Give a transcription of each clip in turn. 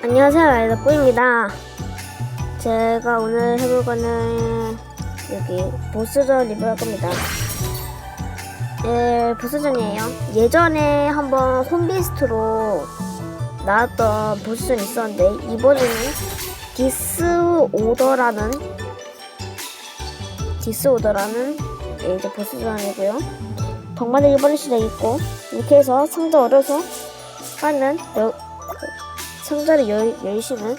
안녕하세요 라이더꾸입니다. 제가 오늘 해볼 거는 여기 보스전 리뷰할 겁니다. 예, 보스전이에요. 예전에 한번 홈비스트로 나왔던 보스전이 있었는데 이번에는 디스 오더라는 디스 오더라는 예, 이제 보스전이고요. 덕만에 이번에 시작 있고 이렇게 해서 상자 어려서 하는 여, 상자를 열, 열시면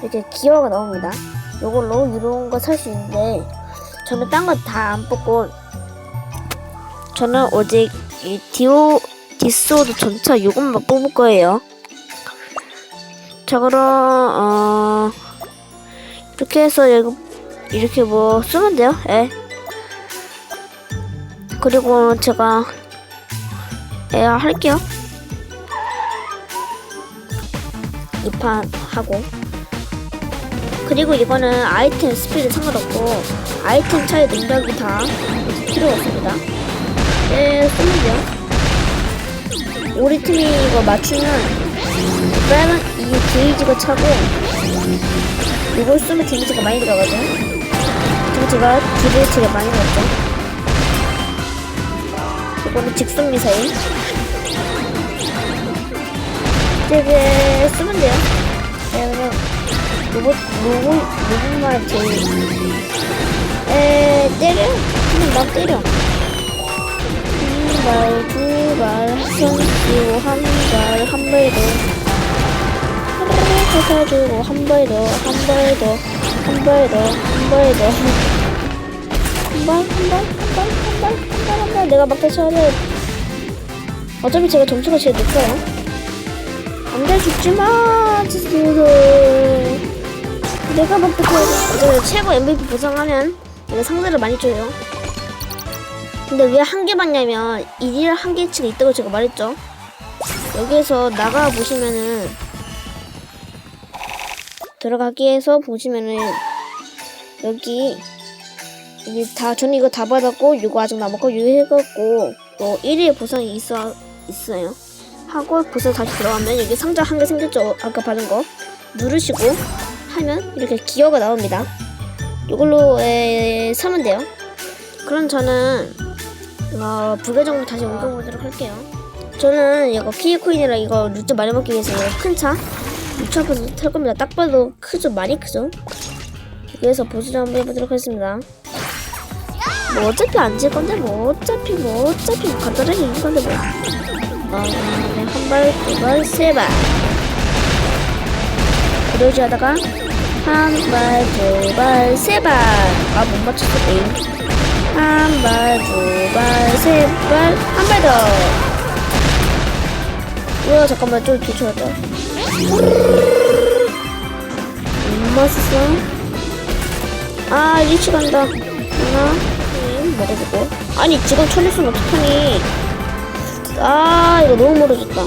이렇게 기어가 나옵니다. 이걸로 이런 거 살 수 있는데 저는 딴 거 다 안 뽑고 저는 오직 이 디오 디스오드 전차 이것만 뽑을 거예요. 자 그럼 어 이렇게 해서 이거 이렇게 뭐 쓰면 돼요. 예. 그리고 제가 예 할게요. 입판하고. 그리고 이거는 아이템 스피드 상관없고 아이템 차이 능력이 다 필요 없습니다. 네 쓰면돼요 우리 팀이 이거 맞추면 빨간 이 게이지가 차고 이걸 쓰면 데미지가 많이 들어가죠. 제가 딜을 되게 많이 넣었죠. 이거는 직속 미사일 되게 쓰면 돼요. 네, 그냥 로봇, 로봇, 로봇만 제일. 에, 때려? 그냥 막 때려. 한 발, 두 발, 손한 발, 한발 더. 사주고, 한 발 더, 한 발 더, 한 발 더, 한 발 더. 한 발, 한 발, 한 발, 한 발, 한 발, 한 발. 내가 쳐야 돼. 어차피 제가 점수가 제일 높아요. 안돼 죽지마 지수도 내가 막부터 이제 최고 MVP 보상하면 내가 상자를 많이 줘요. 근데 왜 한 개 받냐면 일일 한 개치가 있다고 제가 말했죠. 여기에서 나가 보시면은 들어가기에서 보시면은 여기 여기 다 저는 이거 다 받았고 이거 아직 남았고 이거 해갖고 또 1일 보상이 있어 있어요 하고 보스 다시 들어가면 여기 상자 한 개 생겼죠? 아까 받은 거 누르시고 하면 이렇게 기어가 나옵니다. 이걸로 에, 사면 돼요. 그럼 저는 어, 부계정도 다시 옮겨보도록 할게요. 저는 이거 키코인이랑 이거 루트 많이 먹기 위해서 큰 차, 6,000%탈 겁니다. 딱 봐도 크죠? 많이 크죠? 여기서 보수를 한번 해보도록 하겠습니다. 뭐 어차피 안 질 건데 뭐 어차피 뭐 어차피 뭐 간단하게 이긴 건데 뭐. 한 발, 두 발, 세 발. 그러지 하다가 한 발, 두 발, 세 발. 아, 못 맞췄어, 게임. 한 발, 두 발, 세 발, 한 발 더. 우와, 잠깐만, 좀 뒤쳐졌다. 못 맞췄어. 아, 일치 간다. 하나, 둘, 먹어주고. 아니, 지금 천리수는 어떡하니. 아 이거 너무 멀어졌다.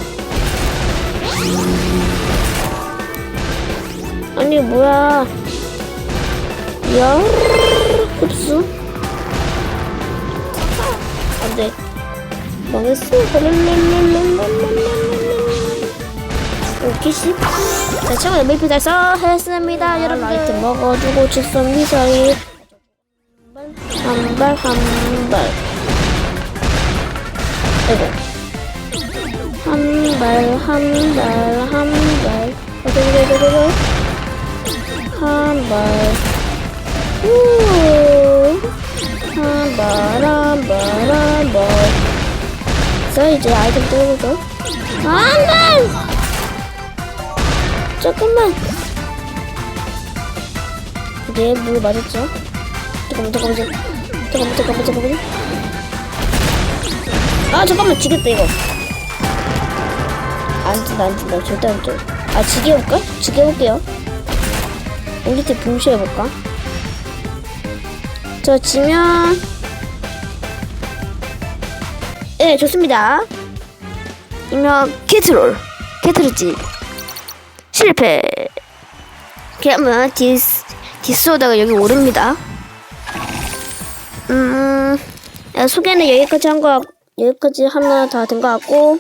아니 뭐야. 야 흡수 안돼. 망했어. 오키시 자 최고 MVP 달성 했습니다 여러분들 라이트 먹어주고 직선 미사일 한발 한발 아이고 한 발, 한 발, 한 발. 어디로로로로 한 발. 우. 한 발, 한 발, 한 발. 자, 이제 아이템 떼보죠. 한 발! 잠깐만. 이제 물 맞았죠? 잠깐만, 잠깐만, 잠깐만, 잠깐만, 잠깐만. 아, 잠깐만, 지겠다, 이거. 안 뜬다 안 뜬다 절대 안 뜬다 아? 지게 해볼게요. 우리 팀 붕쇼해볼까? 저 지면 네 좋습니다. 이면 캐트롤. 캐트롤지. 실패. 그러면 디스 디스오다가 여기 오릅니다. 음 야, 소개는 여기까지 한 거 여기까지 하나 다 된 거 같고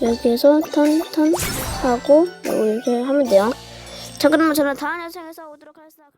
여기에서 턴, 턴 하고 이렇게 하면 돼요. 자, 그러면 저는 다음 영상에서 오도록 하겠습니다.